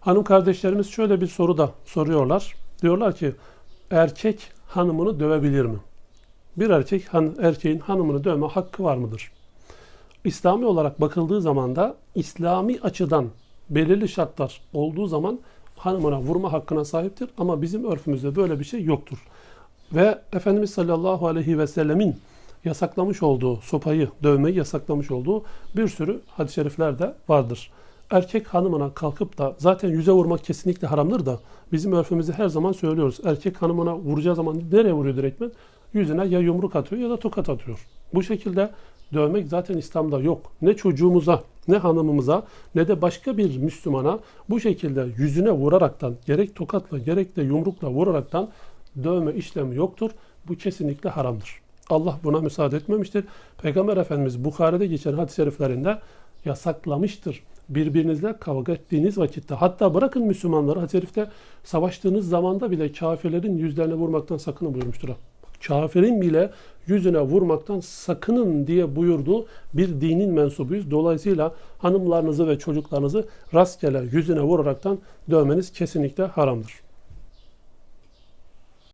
Hanım kardeşlerimiz şöyle bir soru da soruyorlar. Diyorlar ki erkek hanımını dövebilir mi? Bir erkek han, erkeğin hanımını dövme hakkı var mıdır? İslami olarak bakıldığı zaman da İslami açıdan belirli şartlar olduğu zaman hanımına vurma hakkına sahiptir ama bizim örfümüzde böyle bir şey yoktur. Ve Efendimiz sallallahu aleyhi ve sellemin yasaklamış olduğu sopayı dövmeyi yasaklamış olduğu bir sürü hadis-i şerifler de vardır. Erkek hanımına kalkıp da zaten yüze vurmak kesinlikle haramdır da bizim örfümüzde her zaman söylüyoruz. Erkek hanımına vuracağı zaman nereye vuruyor direktmen? Yüzüne ya yumruk atıyor ya da tokat atıyor. Bu şekilde dövmek zaten İslam'da yok. Ne çocuğumuza, ne hanımımıza, ne de başka bir Müslümana bu şekilde yüzüne vuraraktan, gerek tokatla gerek de yumrukla vuraraktan dövme işlemi yoktur. Bu kesinlikle haramdır. Allah buna müsaade etmemiştir. Peygamber Efendimiz Bukhari'de geçen hadis-i şeriflerinde yasaklamıştır. Birbirinizle kavga ettiğiniz vakitte hatta bırakın Müslümanları şerifte savaştığınız zamanda bile kafirlerin yüzlerine vurmaktan sakının buyurmuştur. Kafirin bile yüzüne vurmaktan sakının diye buyurduğu bir dinin mensubuyuz. Dolayısıyla hanımlarınızı ve çocuklarınızı rastgele yüzüne vuraraktan dövmeniz kesinlikle haramdır.